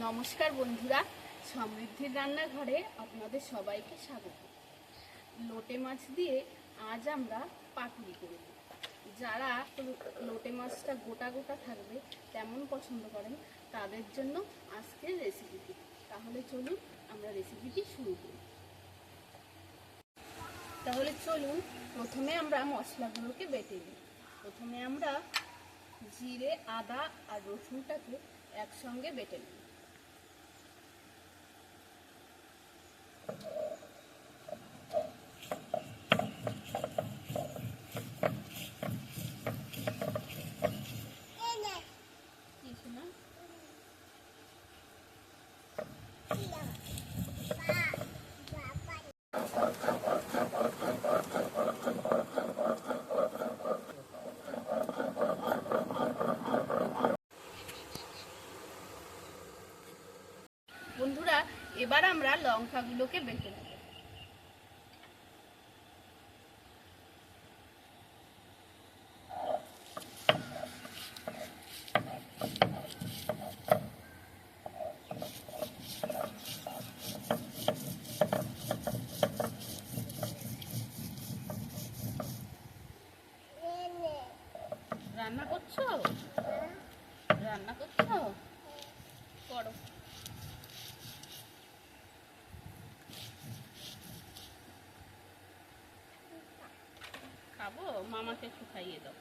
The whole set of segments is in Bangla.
নমস্কার বন্ধুরা, সমৃদ্ধির রান্নাঘরে আপনাদের সবাইকে স্বাগত। লোটে মাছ দিয়ে আজ আমরা পাতুরি করব যারা লোটে মাছটা গোটা গোটা থাকবে, তেমন পছন্দ করেন, তাদের জন্য আজকের রেসিপিটি তাহলে চলুন আমরা রেসিপিটি শুরু করি। তাহলে চলুন প্রথমে আমরা মশলাগুলোকে বেটে নিই। প্রথমে আমরা জিরে, আদা আর রসুনটাকে একসঙ্গে বেটে নিই কিছু না বন্ধুরা এবার আমরা লঙ্কাগুলোকে বেটে নেব রান্না করছ রান্না করছ করো খাব মামাকে একটু খাইয়ে দাও।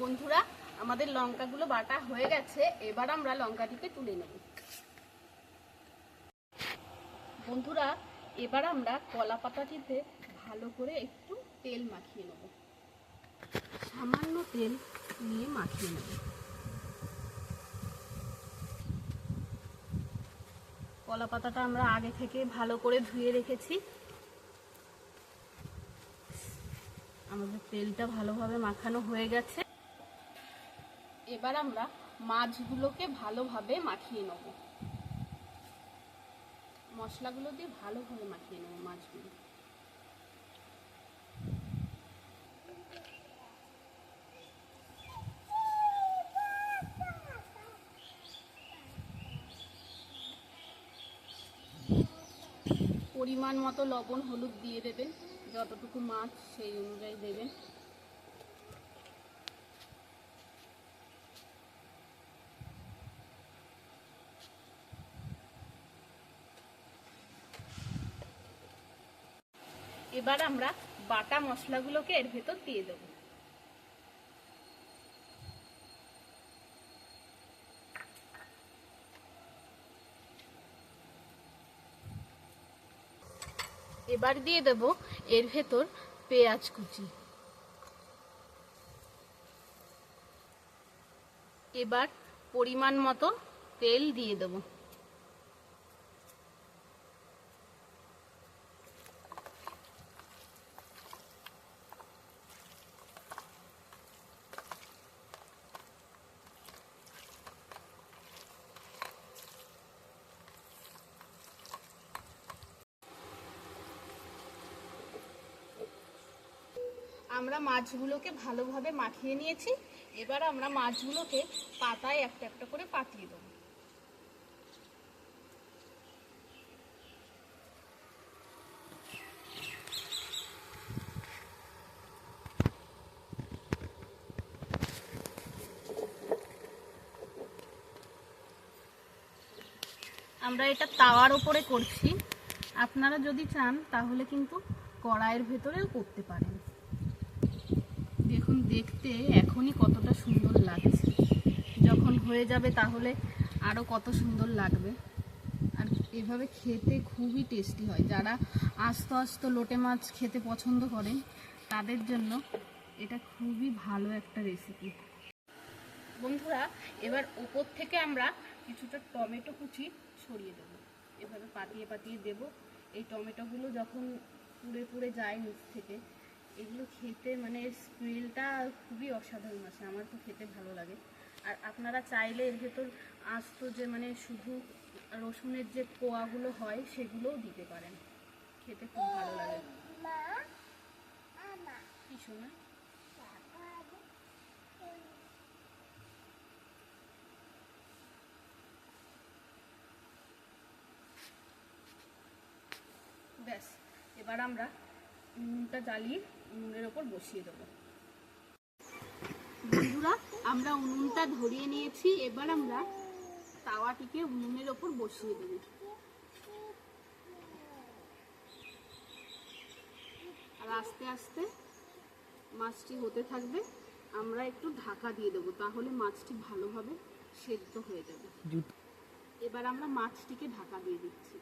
বন্ধুরা, আমাদের লঙ্কাগুলো বাটা হয়ে গেছে, এবার আমরা লঙ্কাটিকে তুলে নেব। বন্ধুরা, এবার আমরা কলা পাতাটিতে ভালো করে একটু তেল মাখিয়ে নেব। সামান্য তেল নিয়ে মাখিয়ে নেব। কলা পাতাটা আমরা আগে থেকে ভালো করে ধুয়ে রেখেছি। আমাদের তেলটা ভালোভাবে মাখানো হয়ে গেছে। এবার আমরা মাছগুলোকে ভালোভাবে মাখিয়ে নেব। মশলাগুলো দিয়ে ভালোভাবে মাখিয়ে নেব মাছগুলো। পরিমাণ মতো লবণ হলুদ দিয়ে দেবেন, যতটুকু মাছ সেই অনুযায়ী দেবেন। এবার আমরা বাটা মশলাগুলোকে এর ভেতর দিয়ে দেবো। এবার দিয়ে দেব এর ভেতর পেঁয়াজ কুচি। এবার পরিমাণ মতো তেল দিয়ে দেব। আমরা মাছগুলোকে ভালোভাবে মাখিয়ে নিয়েছি। এবার আমরা মাছগুলোকে পাতায় একটা একটা করে পাতিয়ে দেবো। আমরা এটা তাওয়ার ওপরে করছি। আপনারা যদি চান, তাহলে কিন্তু কড়াইয়ের ভেতরেও করতে পারেন। দেখুন, দেখতে এখনই কতটা সুন্দর লাগছে। যখন হয়ে যাবে তাহলে আরও কত সুন্দর লাগবে। আর এভাবে খেতে খুবই টেস্টি হয়। যারা আস্ত আস্ত লোটে মাছ খেতে পছন্দ করেন, তাদের জন্য এটা খুবই ভালো একটা রেসিপি বন্ধুরা, এবার উপর থেকে আমরা কিছুটা টমেটো কুচি ছড়িয়ে দেবো। এভাবে পাতিয়ে পাতিয়ে দেব। এই টমেটোগুলো যখন পুড়ে পুড়ে যায় নিচ থেকে এগুলো খেতে মানে স্মেলটা খুবই অসাধারণ আছে, আমার তো খেতে ভালো লাগে। আর আপনারা চাইলে এর ভেতর আস্ত যে মানে শুধু রসুনের যে কোয়াগুলো হয়, সেগুলোও দিতে পারেন। খেতে খুব ভালো লাগে। কি শোনা? ব্যাস, এবার আমরা নুনটা জ্বালিয়ে উনুনের ওপর বসিয়ে দেবো। বন্ধুরা আমরা উনুনটা ধরিয়ে নিয়েছি। এবার আমরা তাওয়াটিকে উনুনের ওপর বসিয়ে দেবো। আর আস্তে আস্তে মাছটি হতে থাকবে। আমরা একটু ঢাকা দিয়ে দেবো তাহলে মাছটি ভালোভাবে সেদ্ধ হয়ে যাবে। এবার আমরা মাছটিকে ঢাকা দিয়ে দিচ্ছি।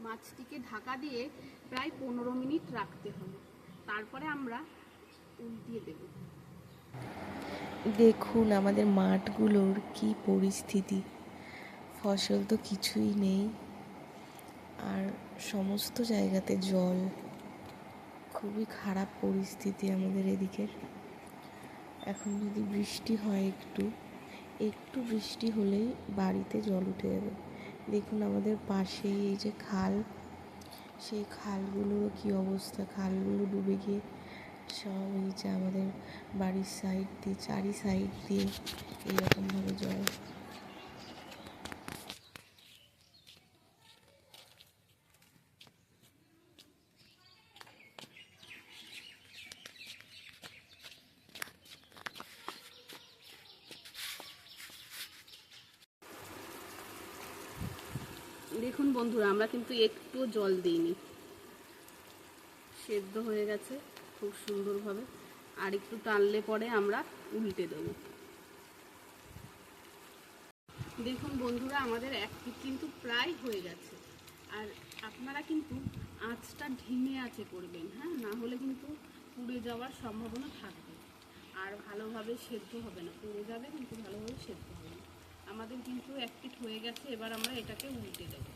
মাছটিকে ঢাকা দিয়ে প্রায় পনেরো মিনিট রাখতে হবে। তারপরে আমরা উল্টিয়ে দেব। দেখুন আমাদের মাঠগুলোর কি পরিস্থিতি। ফসল তো কিছুই নেই। আর সমস্ত জায়গাতে জল। খুবই খারাপ পরিস্থিতি আমাদের এদিকের এখন যদি বৃষ্টি হয় একটু একটু বৃষ্টি হলেই বাড়িতে জল উঠে যাবে। দেখুন আমাদের পাশেই এই যে খাল, সেই খালগুলোর কি অবস্থা? খালগুলো ডুবে গিয়ে সব এই যে আমাদের বাড়ির সাইড দিয়ে, চারি সাইড দিয়ে এইরকমভাবে জল দেখুন বন্ধুরা, আমরা কিন্তু একটু জল দিইনি। সেদ্ধ হয়ে গেছে খুব সুন্দরভাবে। আর একটু টানলে পরে আমরা উল্টে দেবো। দেখুন বন্ধুরা, আমাদের এক পিঠ কিন্তু প্রায় হয়ে গেছে। আর আপনারা কিন্তু আঁচটা ঢিমে আছে করবেন হ্যাঁ? না হলে কিন্তু পুড়ে যাওয়ার সম্ভাবনা থাকবে। আর ভালোভাবে সেদ্ধ হবে না। পুড়ে যাবে কিন্তু ভালোভাবে সেদ্ধ আমাদের কিন্তু এক পিঠ হয়ে গেছে এবার আমরা এটাকে উল্টে দেবো।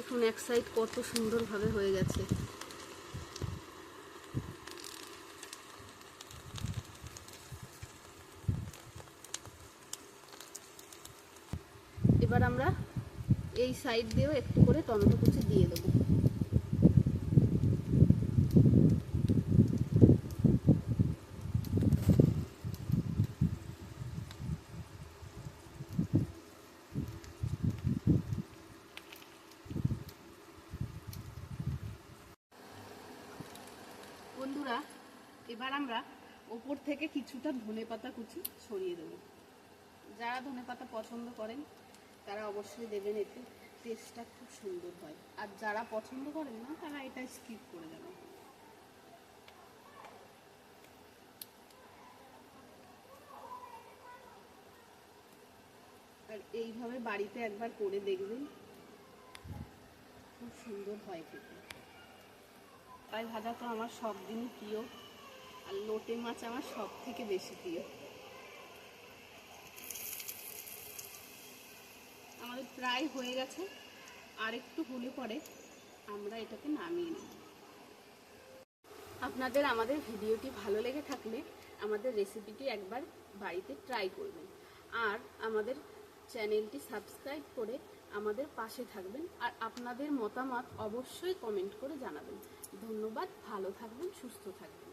দেখুন, এক সাইড কত সুন্দরভাবে হয়ে গেছে। এবার আমরা এই সাইড দিয়েও একটু করে টমেটো কুচি দিয়ে দেবো বন্ধুরা এবার আমরা ওপর থেকে কিছুটা ধনে পাতা কুচি ছড়িয়ে দেবো। যারা ধনে পাতা পছন্দ করেন, তারা অবশ্যই দেবেন এতে। টেস্টটা খুব সুন্দর হয়। আর যারা পছন্দ করেন না, তারা এটা স্কিপ করে যাবেন আর এইভাবে বাড়িতে একবার করে দেখবেন, খুব সুন্দর হয় খেতে। পাই ভাজা তো আমার সব দিনই প্রিয়। আর লোটে মাছ আমার সব থেকে বেশি প্রিয়। আমাদের প্রায় হয়ে গেছে, আর একটু হলে পরে আমরা এটাকে নামিয়ে নেব। আপনাদের আমাদের ভিডিওটি ভালো লেগে থাকলে আমাদের রেসিপিটি একবার বাড়িতে ট্রাই করবেন। আর আমাদের চ্যানেলটি সাবস্ক্রাইব করে আমাদের পাশে থাকবেন, আর আপনাদের মতামত অবশ্যই কমেন্ট করে জানাবেন। ধন্যবাদ, ভালো থাকবেন, সুস্থ থাকবেন।